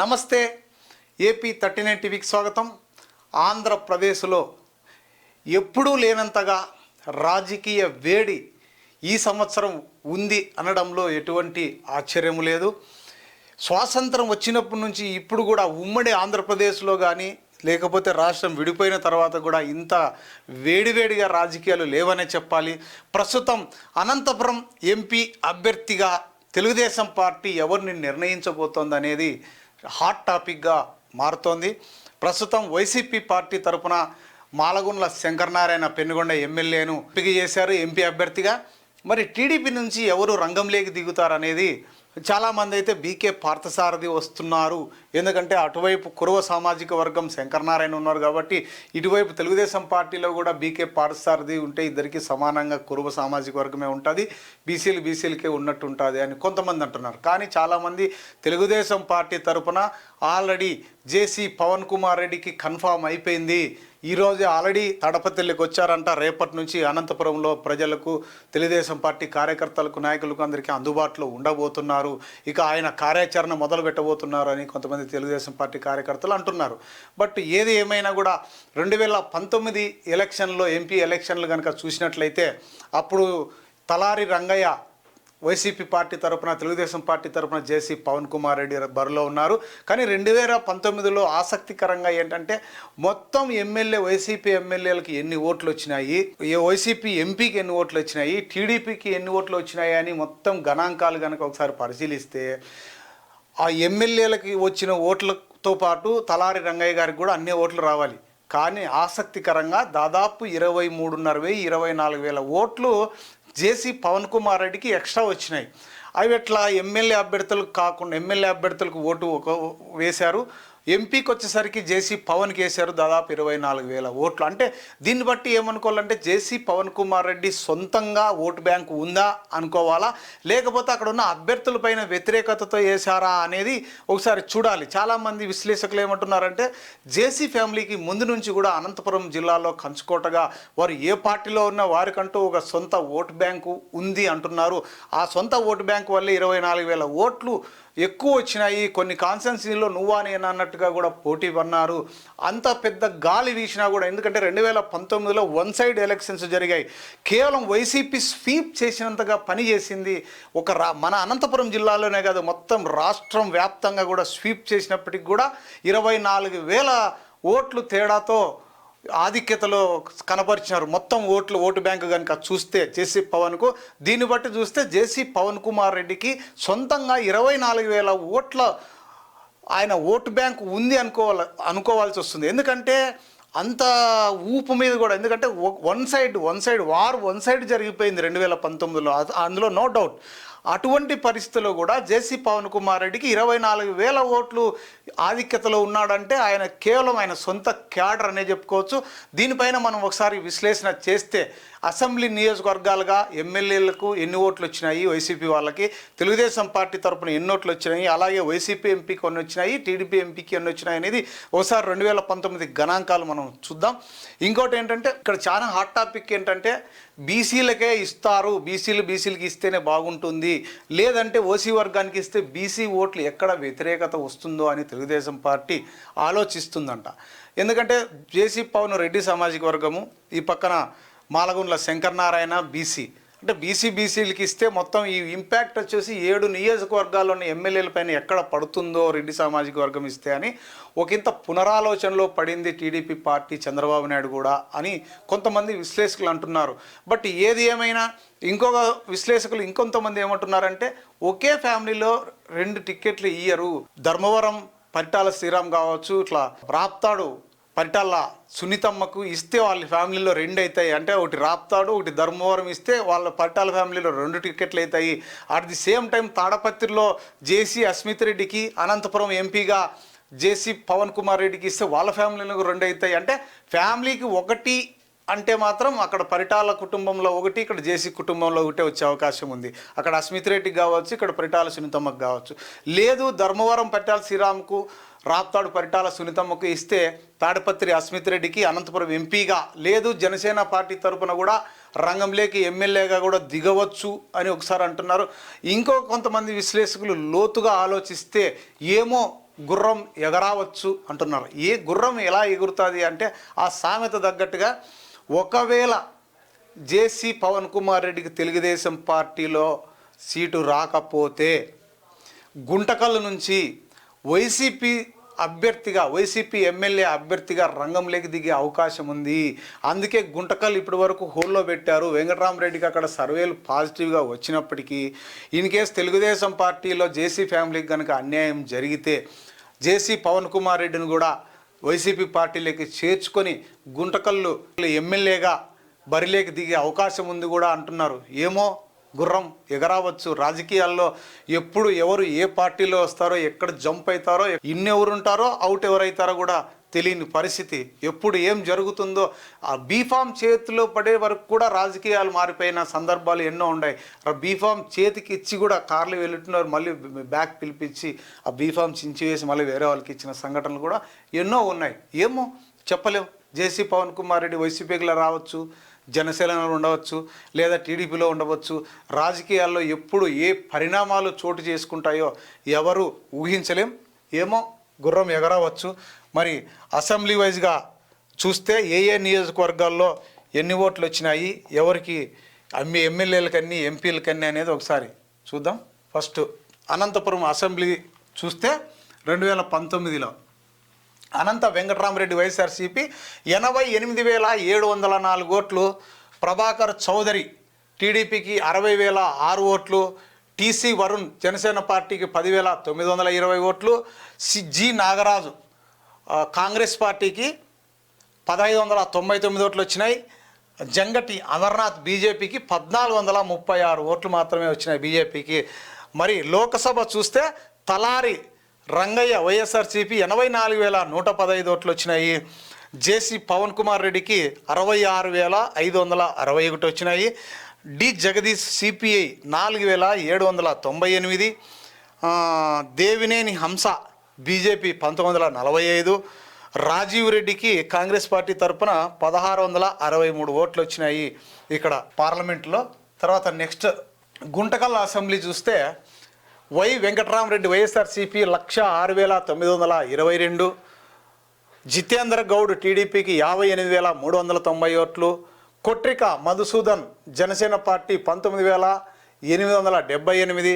నమస్తే AP thirty nine టీవీకి స్వాగతం. ఆంధ్రప్రదేశ్లో ఎప్పుడూ లేనంతగా రాజకీయ వేడి ఈ సంవత్సరం ఉంది అనడంలో ఎటువంటి ఆశ్చర్యం లేదు. స్వాతంత్రం వచ్చినప్పటి నుంచి ఇప్పుడు కూడా ఉమ్మడి ఆంధ్రప్రదేశ్లో కానీ లేకపోతే రాష్ట్రం విడిపోయిన తర్వాత కూడా ఇంత వేడివేడిగా రాజకీయాలు లేవనే చెప్పాలి. ప్రస్తుతం అనంతపురం ఎంపీ అభ్యర్థిగా తెలుగుదేశం పార్టీ ఎవరిని నిర్ణయించబోతోంది అనేది హాట్ టాపిక్గా మారుతోంది. ప్రస్తుతం వైసీపీ పార్టీ తరపున మాలగుండ్ల శంకరనారాయణ పెనుగొండ ఎమ్మెల్యేను ఎంపిక చేశారు ఎంపీ అభ్యర్థిగా. మరి టీడీపీ నుంచి ఎవరు రంగంలోకి దిగుతారనేది చాలామంది అయితే బీకే పార్థసారథి వస్తున్నారు. ఎందుకంటే అటువైపు కురవ సామాజిక వర్గం శంకరనారాయణ ఉన్నారు కాబట్టి ఇటువైపు తెలుగుదేశం పార్టీలో కూడా బీకే పార్థసారథి ఉంటే ఇద్దరికి సమానంగా కురువ సామాజిక వర్గమే ఉంటుంది. బీసీలు బీసీలకే ఉన్నట్టు ఉంటుంది అని కొంతమంది అంటున్నారు. కానీ చాలామంది తెలుగుదేశం పార్టీ తరపున ఆల్రెడీ జేసీ పవన్ కుమార్ రెడ్డికి కన్ఫామ్ అయిపోయింది. ఈరోజు ఆల్రెడీ తడపతిల్లికి వచ్చారంట. రేపటి నుంచి అనంతపురంలో ప్రజలకు తెలుగుదేశం పార్టీ కార్యకర్తలకు నాయకులకు అందరికీ అందుబాటులో ఉండబోతున్నారు. ఇక ఆయన కార్యాచరణ మొదలు పెట్టబోతున్నారు అని కొంతమంది తెలుగుదేశం పార్టీ కార్యకర్తలు అంటున్నారు. బట్ ఏది ఏమైనా కూడా రెండు వేల పంతొమ్మిది ఎలక్షన్లో ఎంపీ ఎలక్షన్లు కనుక చూసినట్లయితే అప్పుడు తలారి రంగయ్య వైసీపీ పార్టీ తరపున తెలుగుదేశం పార్టీ తరఫున జేసీ పవన్ కుమార్ రెడ్డి బరిలో ఉన్నారు. కానీ రెండు వేల పంతొమ్మిదిలో ఆసక్తికరంగా ఏంటంటే మొత్తం ఎమ్మెల్యే వైసీపీ ఎమ్మెల్యేలకి ఎన్ని ఓట్లు వచ్చినాయి ఏ వైసీపీ ఎంపీకి ఎన్ని ఓట్లు వచ్చినాయి టీడీపీకి ఎన్ని ఓట్లు వచ్చినాయి అని మొత్తం గణాంకాలు కనుక ఒకసారి పరిశీలిస్తే ఆ ఎమ్మెల్యేలకి వచ్చిన ఓట్లతో పాటు తలారి రంగయ్య గారికి కూడా అన్ని ఓట్లు రావాలి. కానీ ఆసక్తికరంగా దాదాపు ఇరవై మూడున్నర వెయ్యి ఇరవై నాలుగు వేల ఓట్లు జేసీ పవన్ కుమార్ రెడ్డికి ఎక్స్ట్రా వచ్చినాయి. అవి ఎట్లా? ఎమ్మెల్యే అభ్యర్థులకు కాకుండా ఎమ్మెల్యే అభ్యర్థులకు ఓటు ఒక వేశారు. ఎంపీకి వచ్చేసరికి జేసీ పవన్కి వేశారు దాదాపు ఇరవై నాలుగు వేల ఓట్లు. అంటే దీన్ని బట్టి ఏమనుకోవాలంటే జేసీ పవన్ కుమార్ రెడ్డి సొంతంగా ఓటు బ్యాంకు ఉందా అనుకోవాలా? లేకపోతే అక్కడ ఉన్న అభ్యర్థులపైన వ్యతిరేకతతో వేశారా అనేది ఒకసారి చూడాలి. చాలామంది విశ్లేషకులు ఏమంటున్నారంటే జేసీ ఫ్యామిలీకి ముందు నుంచి కూడా అనంతపురం జిల్లాలో కంచుకోటగా వారు ఏ పార్టీలో ఉన్న వారికంటూ ఒక సొంత ఓటు బ్యాంకు ఉంది అంటున్నారు. ఆ సొంత ఓటు బ్యాంకు వల్ల ఇరవై నాలుగు వేల ఓట్లు ఎక్కువ వచ్చినాయి. కొన్ని కాన్స్టెన్సీలో నువ్వా నేను అన్నట్టుగా కూడా పోటీ పన్నారు అంత పెద్ద గాలి వీసినా కూడా ఎందుకంటే రెండు వేల పంతొమ్మిదిలో వన్ సైడ్ ఎలక్షన్స్ జరిగాయి. కేవలం వైసీపీ స్వీప్ చేసినంతగా పని చేసింది ఒక రా మన అనంతపురం జిల్లాలోనే కాదు మొత్తం రాష్ట్రం వ్యాప్తంగా కూడా స్వీప్ చేసినప్పటికి కూడా ఇరవై నాలుగు వేల ఓట్లు తేడాతో ఆధిక్యతలో కనపరిచినారు. మొత్తం ఓట్లు ఓటు బ్యాంకు కనుక చూస్తే జేసీ పవన్కు దీన్ని బట్టి చూస్తే జేసీ పవన్ కుమార్ రెడ్డికి సొంతంగా ఇరవై నాలుగు వేల ఓట్ల ఆయన ఓటు బ్యాంక్ ఉంది అనుకోవాలి అనుకోవాల్సి వస్తుంది. ఎందుకంటే అంత ఊపు మీద కూడా ఎందుకంటే one side one side war one side జరిగిపోయింది రెండు వేల పంతొమ్మిదిలో అందులో నో డౌట్. అటువంటి పరిస్థితుల్లో కూడా జేసీ పవన్ కుమార్ రెడ్డికి ఇరవై నాలుగు వేల ఓట్లు ఆధిక్యతలో ఉన్నాడంటే ఆయన కేవలం ఆయన సొంత క్యాడర్ అనే చెప్పుకోవచ్చు. దీనిపైన మనం ఒకసారి విశ్లేషణ చేస్తే అసెంబ్లీ నియోజకవర్గాలుగా ఎమ్మెల్యేలకు ఎన్ని ఓట్లు వచ్చినాయి? వైసీపీ వాళ్ళకి. తెలుగుదేశం పార్టీ తరపున ఎన్ని ఓట్లు వచ్చినాయి? అలాగే వైసీపీ ఎంపీకి కొన్ని వచ్చినాయి? టీడీపీ ఎంపీకి ఎన్ని వచ్చినాయి అనేది ఒకసారి రెండు వేల పంతొమ్మిది గణాంకాలు మనం చూద్దాం. ఇంకోటి ఏంటంటే ఇక్కడ చాలా హాట్ టాపిక్ ఏంటంటే బీసీలకే ఇస్తారు. బీసీలు బీసీలకి ఇస్తేనే బాగుంటుంది. లేదంటే ఓసీ వర్గానికి ఇస్తే బీసీ ఓట్లు ఎక్కడ వ్యతిరేకత వస్తుందో అని తెలుగుదేశం పార్టీ ఆలోచిస్తుందంట. ఎందుకంటే జేసీ పవన్ రెడ్డి సామాజిక వర్గము. ఈ పక్కన మాలగుండ్ల శంకరనారాయణ బీసీ అంటే బీసీ బీసీలకి ఇస్తే మొత్తం ఈ ఇంపాక్ట్ వచ్చేసి ఏడు నియోజకవర్గాల్లోని ఎమ్మెల్యేల పైన ఎక్కడ పడుతుందో రెడ్డి సామాజిక వర్గం ఇస్తే అని ఒకంత పునరాలోచనలో పడింది టీడీపీ పార్టీ చంద్రబాబు నాయుడు కూడా అని కొంతమంది విశ్లేషకులు అంటున్నారు. బట్ ఏది ఏమైనా ఇంకొక విశ్లేషకులు ఇంకొంతమంది ఏమంటున్నారంటే ఒకే ఫ్యామిలీలో రెండు టిక్కెట్లు ఇయ్యరు. ధర్మవరం పరిటాల శ్రీరామ్ కావచ్చు ఇట్లా రాప్తాడు పరిటాల సునీతమ్మకు ఇస్తే వాళ్ళ ఫ్యామిలీలో రెండు అవుతాయి అంటే ఒకటి రాప్తాడు ఒకటి ధర్మవరం ఇస్తే వాళ్ళ పరిటాల ఫ్యామిలీలో రెండు టికెట్లు అవుతాయి అట్ ది సేమ్ టైం తాడపత్రిలో జేసీ అస్మిత్ రెడ్డికి అనంతపురం ఎంపీగా జేసీ పవన్ కుమార్ రెడ్డికి ఇస్తే వాళ్ళ ఫ్యామిలీలో రెండు అవుతాయి అంటే ఫ్యామిలీకి ఒకటి అంటే మాత్రం అక్కడ పరిటాల కుటుంబంలో ఒకటి ఇక్కడ జేసీ కుటుంబంలో ఒకటే వచ్చే అవకాశం ఉంది. అక్కడ అస్మిత్ రెడ్డికి కావచ్చు ఇక్కడ పరిటాల సునీతమ్మకు కావచ్చు. లేదు ధర్మవరం పరిటాల శ్రీరామ్కు రాప్తాడు పరిటాల సునీతమ్మకు ఇస్తే తాడిపత్రి అస్మిత్ రెడ్డికి అనంతపురం ఎంపీగా. లేదు జనసేన పార్టీ తరపున కూడా రంగంలోకి ఎమ్మెల్యేగా కూడా దిగవచ్చు అని ఒకసారి అంటున్నారు. ఇంకో కొంతమంది విశ్లేషకులు లోతుగా ఆలోచిస్తే ఏమో గుర్రం ఎగరావచ్చు అంటున్నారు. ఏ గుర్రం ఎలా ఎగురుతుంది అంటే ఆ సామెత తగ్గట్టుగా ఒకవేళ జేసీ పవన్ కుమార్ రెడ్డికి తెలుగుదేశం పార్టీలో సీటు రాకపోతే గుంటకల్ నుంచి వైసీపీ అభ్యర్థిగా వైసీపీ ఎమ్మెల్యే అభ్యర్థిగా రంగంలోకి దిగే అవకాశం ఉంది. అందుకే గుంటకల్ ఇప్పటి వరకు హోల్లో పెట్టారు. వెంకటరామరెడ్డికి అక్కడ సర్వేలు పాజిటివ్గా వచ్చినప్పటికీ ఇన్ కేస్ తెలుగుదేశం పార్టీలో జేసీ ఫ్యామిలీకి కనుక అన్యాయం జరిగితే జేసీ పవన్ కుమార్ రెడ్డిని కూడా వైసీపీ పార్టీలోకి చేర్చుకొని గుంటకల్లు ఎమ్మెల్యేగా బరిలోకి దిగే అవకాశం ఉంది కూడా అంటున్నారు. ఏమో గుర్రం ఎగరావచ్చు. రాజకీయాల్లో ఎప్పుడు ఎవరు ఏ పార్టీలో వస్తారో ఎక్కడ జంప్ అవుతారో ఇన్ని అవుట్ ఎవరైతారో కూడా తెలియని పరిస్థితి. ఎప్పుడు ఏం జరుగుతుందో ఆ బీఫామ్ చేతిలో పడే వరకు కూడా రాజకీయాలు మారిపోయిన సందర్భాలు ఎన్నో ఉన్నాయి. ఆ బీఫామ్ చేతికి ఇచ్చి కూడా కార్లు వెళ్తున్నారు. మళ్ళీ బ్యాక్ పిలిపించి ఆ బీఫామ్ చించి వేసి మళ్ళీ వేరే వాళ్ళకి ఇచ్చిన సంఘటనలు కూడా ఎన్నో ఉన్నాయి. ఏమో చెప్పలేం. జేసీ పవన్ కుమార్ రెడ్డి వైసీపీలో రావచ్చు జనసేనలో ఉండవచ్చు లేదా టీడీపీలో ఉండవచ్చు. రాజకీయాల్లో ఎప్పుడు ఏ పరిణామాలు చోటు చేసుకుంటాయో ఎవరు ఊహించలేం. ఏమో గుర్రం ఎగరవచ్చు. మరి అసెంబ్లీ వైజ్గా చూస్తే ఏ ఏ నియోజకవర్గాల్లో ఎన్ని ఓట్లు వచ్చినాయి ఎవరికి అమ్మి ఎమ్మెల్యేలకన్నీ ఎంపీలకన్నీ అనేది ఒకసారి చూద్దాం. ఫస్ట్ అనంతపురం అసెంబ్లీ చూస్తే రెండు వేల పంతొమ్మిదిలో అనంత వెంకటరామరెడ్డి వైఎస్ఆర్సీపీ ఎనభై ఎనిమిది వేల ఏడు వందల నాలుగు ఓట్లు ప్రభాకర్ చౌదరి టీడీపీకి అరవై వేల ఆరు ఓట్లు టీసీ వరుణ్ జనసేన పార్టీకి పదివేల తొమ్మిది వందల ఇరవై ఓట్లు సి జి నాగరాజు కాంగ్రెస్ పార్టీకి పదహైదు వందల తొంభై తొమ్మిది ఓట్లు వచ్చినాయి. జంగటి అమర్నాథ్ బీజేపీకి పద్నాలుగు వందల ముప్పై ఆరు ఓట్లు మాత్రమే వచ్చినాయి బీజేపీకి. మరి లోకసభ చూస్తే తలారి రంగయ్య వైఎస్ఆర్సీపీ ఎనభై నాలుగు వేల నూట పదహైదు ఓట్లు వచ్చినాయి. జేసీ పవన్ కుమార్ రెడ్డికి అరవై ఆరు వేల ఐదు వందల అరవై ఒకటి వచ్చినాయి. డి జగదీష్ సిపిఐ నాలుగు వేల ఏడు వందల తొంభై ఎనిమిది. దేవినేని హంస బీజేపీ పంతొమ్మిది వందల నలభై ఐదు రాజీవ్ రెడ్డికి కాంగ్రెస్ పార్టీ తరపున పదహారు వందల అరవై మూడు ఓట్లు వచ్చినాయి ఇక్కడ పార్లమెంట్లో. తర్వాత నెక్స్ట్ గుంటకల్ అసెంబ్లీ చూస్తే వై వెంకటరామరెడ్డి వైఎస్ఆర్సీపీ లక్ష ఆరు వేల తొమ్మిది వందల ఇరవై రెండు జితేంద్ర గౌడ్ టీడీపీకి యాభై ఎనిమిది వేల మూడు వందల తొంభై ఓట్లు కొట్రిక మధుసూదన్ జనసేన పార్టీ పంతొమ్మిది వేల ఎనిమిది వందల డెబ్బై ఎనిమిది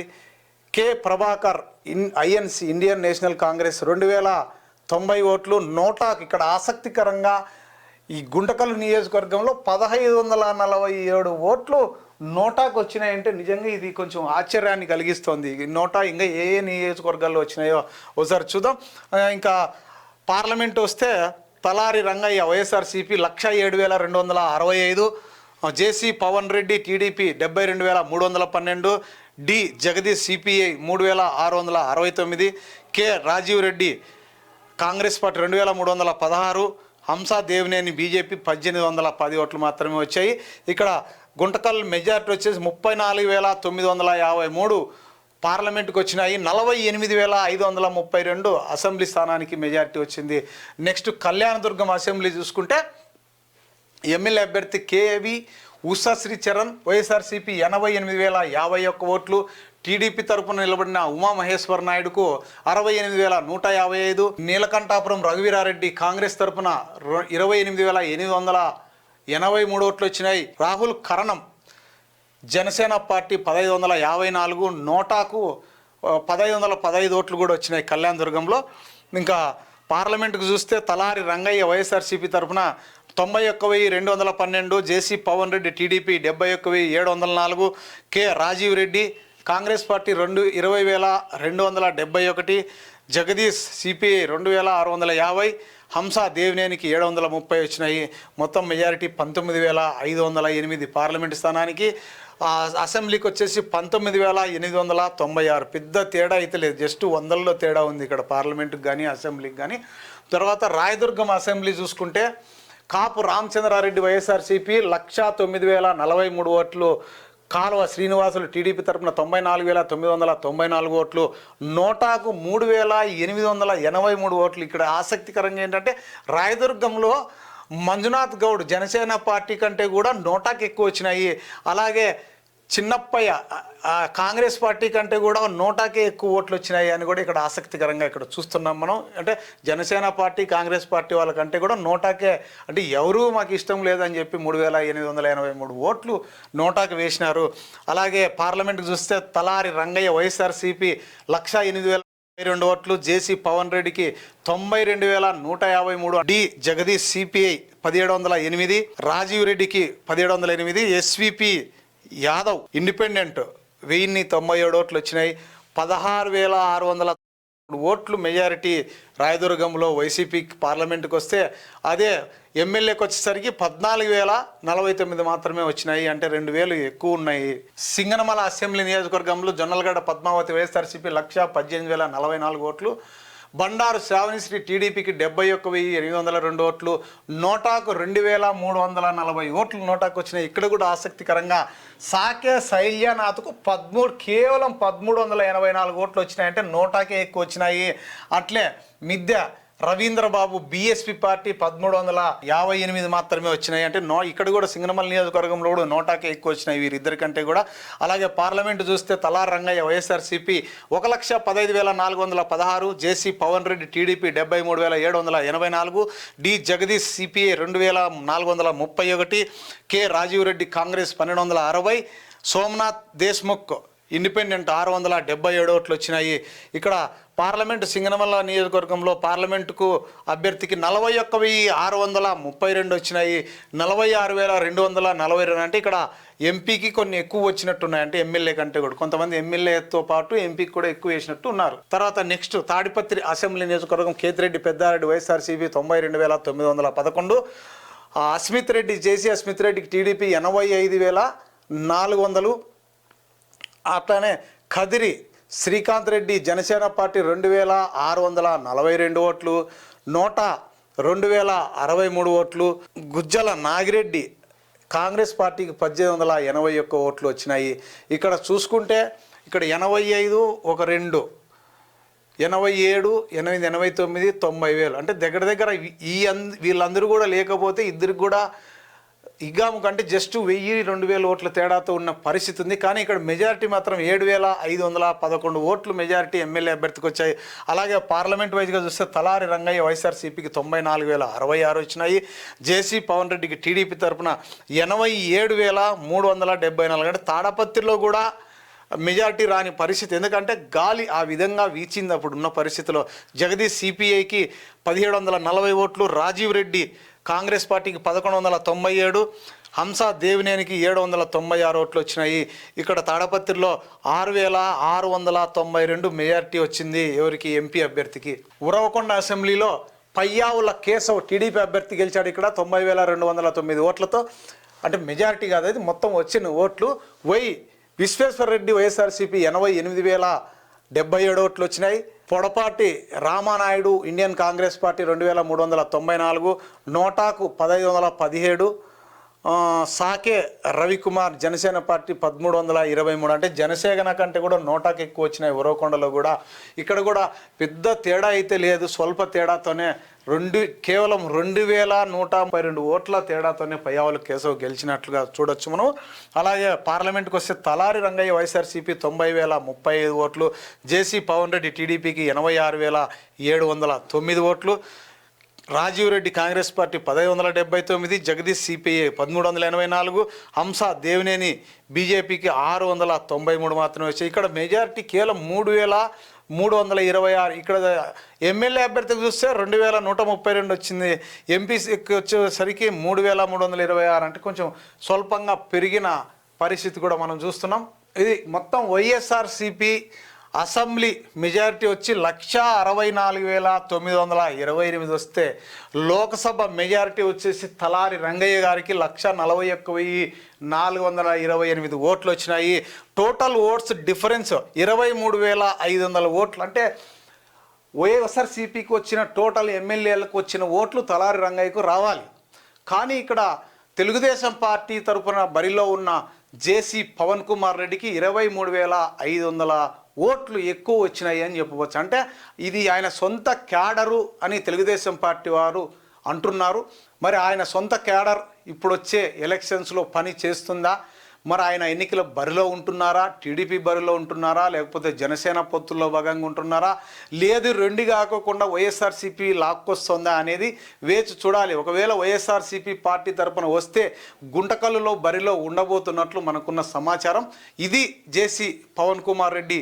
K Prabhakar in INC Indian National Congress రెండు వేల తొంభై ఓట్లు నోటాక్ ఇక్కడ ఆసక్తికరంగా ఈ గుంటకల్ నియోజకవర్గంలో పదహైదు వందల నలభై ఏడు ఓట్లు నోటాకు వచ్చినాయంటే నిజంగా ఇది కొంచెం ఆశ్చర్యాన్ని కలిగిస్తోంది. నోటా ఇంకా ఏ ఏ నియోజకవర్గాల్లో వచ్చినాయో ఒకసారి చూద్దాం. ఇంకా పార్లమెంట్ వస్తే తలారి రంగయ్య వైఎస్ఆర్సీపీ లక్ష ఏడు వేల రెండు వందల అరవై ఐదు జేసీ పవన్ రెడ్డి టీడీపీ డెబ్బై రెండు వేల మూడు వందల పన్నెండు డి జగదీష్ సిపిఐ మూడు వేల ఆరు వందల అరవై తొమ్మిది K Rajiv Reddy Congress party రెండు వేల మూడు వందల పదహారు హంసా దేవినేని బీజేపీ పద్దెనిమిది వందల పది ఓట్లు మాత్రమే వచ్చాయి. ఇక్కడ గుంటకల్ మెజార్టీ వచ్చేసి ముప్పై నాలుగు వేల తొమ్మిది వందల యాభై మూడు పార్లమెంట్కి వచ్చినాయి. నలభై ఎనిమిది వేల ఐదు వందల ముప్పై రెండు అసెంబ్లీ స్థానానికి మెజార్టీ వచ్చింది. నెక్స్ట్ కళ్యాణదుర్గం అసెంబ్లీ చూసుకుంటే ఎమ్మెల్యే అభ్యర్థి కేవి ఉషా చరణ్ వైఎస్ఆర్సీపీ ఎనభై ఎనిమిది వేల యాభై ఒక్క ఓట్లు టీడీపీ తరపున నిలబడిన ఉమామహేశ్వర నాయుడుకు అరవై ఎనిమిది వేల నూట యాభై ఐదు నీలకంఠాపురం రఘువీరారెడ్డి కాంగ్రెస్ తరపున ఇరవై ఎనిమిది వేల ఎనిమిది వందల ఎనభై మూడు ఓట్లు వచ్చినాయి. రాహుల్ కరణం జనసేన పార్టీ పదహైదు వందల యాభై నాలుగు నోటాకు పదహైదు వందల పదహైదు ఓట్లు కూడా వచ్చినాయి కళ్యాణదుర్గంలో ఇంకా పార్లమెంటుకు చూస్తే తలారి రంగయ్య వైఎస్ఆర్సీపీ తరఫున తొంభై ఒక్క వెయ్యి రెండు వందల పన్నెండు జేసీ పవన్ రెడ్డి టీడీపీ డెబ్బై ఒక్క వెయ్యి ఏడు వందల నాలుగు K Rajiv Reddy Congress party రెండు ఇరవై వేల రెండు వందల డెబ్బై ఒకటి జగదీష్ సిపిఐ రెండు వేల ఆరు వందల యాభై హంస దేవినేనికి ఏడు వందల ముప్పై వచ్చినాయి. మొత్తం మెజారిటీ పంతొమ్మిది వేల ఐదు వందల ఎనిమిది పార్లమెంట్ స్థానానికి. అసెంబ్లీకి వచ్చేసి పంతొమ్మిది వేల ఎనిమిది వందల తొంభై ఆరు. పెద్ద తేడా అయితే లేదు. జస్ట్ వందల్లో తేడా ఉంది ఇక్కడ పార్లమెంటుకి కానీ అసెంబ్లీకి కానీ తర్వాత రాయదుర్గం అసెంబ్లీ చూసుకుంటే కాపు రామచంద్రారెడ్డి వైఎస్ఆర్సీపీ లక్ష తొమ్మిది వేల నలభై మూడు ఓట్లు కాలువ శ్రీనివాసులు టీడీపీ తరపున తొంభై నాలుగు వేల తొమ్మిది వందల తొంభై నాలుగు ఓట్లు నోటాకు మూడు వేల ఎనిమిది వందల ఎనభై మూడు ఓట్లు. ఇక్కడ ఆసక్తికరంగా ఏంటంటే రాయదుర్గంలో మంజునాథ్ గౌడ్ జనసేన పార్టీ కంటే కూడా నోటాకి ఎక్కువ వచ్చినాయి. అలాగే చిన్నప్పయ్య కాంగ్రెస్ పార్టీ కంటే కూడా నోటాకే ఎక్కువ ఓట్లు వచ్చినాయి అని కూడా ఇక్కడ ఆసక్తికరంగా ఇక్కడ చూస్తున్నాం మనం. అంటే జనసేన పార్టీ కాంగ్రెస్ పార్టీ వాళ్ళకంటే కూడా నోటాకే అంటే ఎవరూ మాకు ఇష్టం లేదని చెప్పి మూడు వేల ఎనిమిది వందల ఎనభై మూడు ఓట్లు నోటాకి వేసినారు. అలాగే పార్లమెంట్కి చూస్తే తలారి రంగయ్య వైఎస్ఆర్సీపీ లక్ష ఎనిమిది వేల ఇరవై రెండు ఓట్లు జేసీ పవన్ రెడ్డికి తొంభై రెండు వేల నూట యాభై మూడు డి జగదీష్ సిపిఐ పదిహేడు వందల ఎనిమిది రాజీవ్ రెడ్డికి పదిహేడు వందల ఎనిమిది ఎస్విపి యాదవ్ ఇండిపెండెంట్. వెయ్యిన్ని తొంభై ఏడు ఓట్లు వచ్చినాయి. పదహారు వేల ఆరు వందల ఓట్లు మెజారిటీ రాయదుర్గంలో వైసీపీ పార్లమెంట్కి వస్తే అదే ఎమ్మెల్యేకి వచ్చేసరికి పద్నాలుగు వేల నలభై తొమ్మిది మాత్రమే వచ్చినాయి. అంటే రెండు వేలు ఎక్కువ ఉన్నాయి. సింగనమల అసెంబ్లీ నియోజకవర్గంలో జొన్నలగడ్డ పద్మావతి వైఎస్ఆర్సీపీ లక్ష పద్దెనిమిది వేల నలభై నాలుగు ఓట్లు. బండారు శ్రావణిశ్రీ టీడీపీకి డెబ్బై ఒక్క వెయ్యి ఎనిమిది వందల రెండు ఓట్లు నోటాకు రెండు వేల మూడు వందల నలభై ఓట్లు నోటాకు వచ్చినాయి. ఇక్కడ కూడా ఆసక్తికరంగా సాకే శైల్యానాథ్కు పదమూడు కేవలం పదమూడు వందల ఎనభై నాలుగు ఓట్లు వచ్చినాయంటే నోటాకే ఎక్కువ వచ్చినాయి. అట్లే మిద్య రవీంద్రబాబు బీఎస్పీ పార్టీ పదమూడు వందల యాభై ఎనిమిది మాత్రమే వచ్చినాయి. అంటే నో ఇక్కడ కూడా సింగనమల నియోజకవర్గంలో కూడా నోటాకే ఎక్కువ వచ్చినాయి వీరిద్దరికంటే కూడా. అలాగే పార్లమెంట్ చూస్తే తలార్ రంగయ్య వైఎస్ఆర్సీపీ ఒక లక్ష పదహైదు వేల నాలుగు వందల పదహారు జేసీ పవన్ రెడ్డి టీడీపీ డెబ్బై మూడు వేల ఏడు వందల ఎనభై నాలుగు డి జగదీష్ సిపిఐ రెండు వేల నాలుగు వందల ముప్పై ఒకటి కె రాజీవ్ రెడ్డి కాంగ్రెస్ పన్నెండు వందల అరవై సోమనాథ్ దేశ్ముఖ్ ఇండిపెండెంట్ ఆరు వందల డెబ్బై ఏడు ఓట్లు వచ్చినాయి. ఇక్కడ పార్లమెంటు సింగనమల్ల నియోజకవర్గంలో పార్లమెంటుకు అభ్యర్థికి నలభై ఒక్క వెయ్యి ఆరు వందల ముప్పై రెండు వచ్చినాయి. నలభై ఆరు వేల రెండు వందల నలభై రెండు అంటే ఇక్కడ ఎంపీకి కొన్ని ఎక్కువ వచ్చినట్టున్నాయంటే ఎమ్మెల్యే కంటే కూడా కొంతమంది ఎమ్మెల్యేతో పాటు ఎంపీకి కూడా ఎక్కువ వేసినట్టు ఉన్నారు. తర్వాత నెక్స్ట్ తాడిపత్రి అసెంబ్లీ నియోజకవర్గం కేతిరెడ్డి పెద్దారెడ్డి వైఎస్ఆర్సీపీ తొంభై రెండు వేల తొమ్మిది వందల పదకొండు. ఆ అస్మిత్ రెడ్డి జేసీ అస్మిత్ రెడ్డికి టీడీపీ ఎనభై ఐదు వేల నాలుగు వందలు. అట్లానే కదిరి శ్రీకాంత్ రెడ్డి జనసేన పార్టీ రెండు వేల ఆరు వందల నలభై రెండు ఓట్లు నూట రెండు వేల అరవై మూడు ఓట్లు గుజ్జల నాగిరెడ్డి కాంగ్రెస్ పార్టీకి పద్దెనిమిది వందల ఎనభై ఒక్క ఓట్లు వచ్చినాయి. ఇక్కడ చూసుకుంటే ఇక్కడ ఎనభై ఐదు ఒక రెండు ఎనభై ఏడు ఎనిమిది ఎనభై తొమ్మిది తొంభై వేలు. అంటే దగ్గర దగ్గర ఈ అంద వీళ్ళందరూ కూడా లేకపోతే ఇద్దరికి కూడా ఇగ్గాము కంటే జస్ట్ వెయ్యి రెండు వేల ఓట్ల తేడాతో ఉన్న పరిస్థితి ఉంది. కానీ ఇక్కడ మెజారిటీ మాత్రం ఏడు వేల ఐదు వందల పదకొండు ఓట్లు మెజారిటీ ఎమ్మెల్యే అభ్యర్థికి వచ్చాయి. అలాగే పార్లమెంట్ వైజ్గా చూస్తే తలారి రంగయ్య వైఎస్ఆర్సీపీకి తొంభై నాలుగు వేల అరవై ఆరు వచ్చినాయి. జేసీ పవన్ రెడ్డికి టీడీపీ తరఫున ఎనభై ఏడు వేల మూడు వందల డెబ్బై నాలుగు అంటే తాడపత్రిలో కూడా మెజారిటీ రాని పరిస్థితి. ఎందుకంటే గాలి ఆ విధంగా వీచింది అప్పుడు ఉన్న పరిస్థితిలో. జగదీష్ సిపిఐకి పదిహేడు వందల నలభై ఓట్లు రాజీవ్ రెడ్డి కాంగ్రెస్ పార్టీకి పదకొండు వందల తొంభై ఏడు హంసా దేవినేనికి ఏడు వందల తొంభై ఆరు ఓట్లు వచ్చినాయి. ఇక్కడ తాడపత్రిలో ఆరు వేల ఆరు వందల తొంభై రెండు మెజార్టీ వచ్చింది ఎవరికి? ఎంపీ అభ్యర్థికి. ఉరవకొండ అసెంబ్లీలో పయ్యావుల కేశవ్ టీడీపీ అభ్యర్థి గెలిచాడు ఇక్కడ తొంభై వేల రెండు వందల తొమ్మిది ఓట్లతో. అంటే మెజారిటీ కాదు అది మొత్తం వచ్చిన ఓట్లు. వై విశ్వేశ్వర రెడ్డి వైఎస్ఆర్సీపీ ఎనభై ఎనిమిది వేల డెబ్బై ఏడు ఓట్లు వచ్చినాయి. Podapati Ramanaidu Indian Congress party రెండు వేల మూడు వందల తొంభై నాలుగు నోటాకు పదహైదు వందల పదిహేడు సాకే రవికుమార్ జనసేన పార్టీ పదమూడు వందల ఇరవై మూడు. అంటే జనసేన కంటే కూడా నోటాకి ఎక్కువ వచ్చినాయి ఉరవకొండలో కూడా. ఇక్కడ కూడా పెద్ద తేడా అయితే లేదు. స్వల్ప తేడాతోనే రెండు కేవలం రెండు వేల నూట ముప్పై రెండు ఓట్ల తేడాతోనే పయ్యావుల కేశవ్ గెలిచినట్లుగా చూడొచ్చు మనం. అలాగే పార్లమెంట్కి వస్తే తలారి రంగయ్య వైఎస్ఆర్సీపీ తొంభై వేల ముప్పై ఐదు ఓట్లు జేసీ పవన్ రెడ్డి టీడీపీకి ఎనభై ఆరు వేల ఏడు వందల తొమ్మిది ఓట్లు. రాజీవ్ రెడ్డి కాంగ్రెస్ పార్టీ పదహైదు వందల డెబ్బై తొమ్మిది జగదీష్ సిపిఐ పదమూడు వందల ఎనభై నాలుగు హంస దేవినేని బీజేపీకి ఆరు వందల తొంభై మూడు మాత్రమే వచ్చాయి. ఇక్కడ మెజారిటీ కేవలం మూడు వేల మూడు వందల ఇరవై ఆరు. ఇక్కడ ఎమ్మెల్యే అభ్యర్థికి చూస్తే రెండు వేల నూట ముప్పై రెండు వచ్చింది. ఎంపీసీకి వచ్చేసరికి మూడు వేల మూడు వందల ఇరవై ఆరు అంటే కొంచెం స్వల్పంగా పెరిగిన పరిస్థితి కూడా మనం చూస్తున్నాం. ఇది మొత్తం వైఎస్ఆర్సిపి అసెంబ్లీ మెజారిటీ వచ్చి లక్ష అరవై నాలుగు వేల తొమ్మిది వందల ఇరవై ఎనిమిది వస్తే లోక్సభ మెజారిటీ వచ్చేసి తలారి రంగయ్య గారికి లక్ష నలభై ఒక్క వెయ్యి నాలుగు వందల ఇరవై ఎనిమిది ఓట్లు వచ్చినాయి. టోటల్ ఓట్స్ డిఫరెన్స్ ఇరవై మూడు వేల ఐదు వందల ఓట్లు. అంటే వైఎస్ఆర్సీపీకి వచ్చిన టోటల్ ఎమ్మెల్యేలకు వచ్చిన ఓట్లు తలారి రంగయ్యకు రావాలి. కానీ ఇక్కడ తెలుగుదేశం పార్టీ తరపున బరిలో ఉన్న జేసీ పవన్ కుమార్ రెడ్డికి ఇరవై మూడు వేల ఐదు వందల ఓట్లు ఎక్కువ వచ్చినాయి అని చెప్పవచ్చు. అంటే ఇది ఆయన సొంత క్యాడరు అని తెలుగుదేశం పార్టీ వారు అంటున్నారు. మరి ఆయన సొంత క్యాడర్ ఇప్పుడు వచ్చే ఎలక్షన్స్లో పని చేస్తుందా? మరి ఆయన ఎన్నికల బరిలో ఉంటున్నారా? టీడీపీ బరిలో ఉంటున్నారా? లేకపోతే జనసేన పొత్తుల్లో భాగంగా ఉంటున్నారా? లేదు రెండు కాకోకుండా వైఎస్ఆర్సీపీ లాక్కొస్తుందా అనేది వేచి చూడాలి. ఒకవేళ వైఎస్ఆర్సీపీ పార్టీ తరపున వస్తే గుంటకల్లులో బరిలో ఉండబోతున్నట్లు మనకున్న సమాచారం. ఇది JC Pavan Kumar Reddy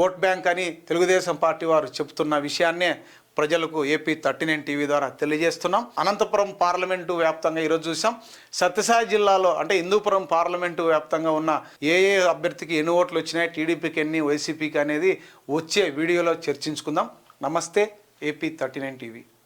vote bank అని తెలుగుదేశం పార్టీ వారు చెబుతున్న విషయాన్నే ప్రజలకు ఏపీ థర్టీ నైన్ టీవీ ద్వారా తెలియజేస్తున్నాం. అనంతపురం పార్లమెంటు వ్యాప్తంగా ఈరోజు చూసాం. సత్యసాయి జిల్లాలో అంటే హిందూపురం పార్లమెంటు వ్యాప్తంగా ఉన్న ఏ ఏ అభ్యర్థికి ఎన్ని ఓట్లు వచ్చినాయి టీడీపీకి ఎన్ని వైసీపీకి అనేది వచ్చే వీడియోలో చర్చించుకుందాం. నమస్తే ఏపీ థర్టీ నైన్ టీవీ.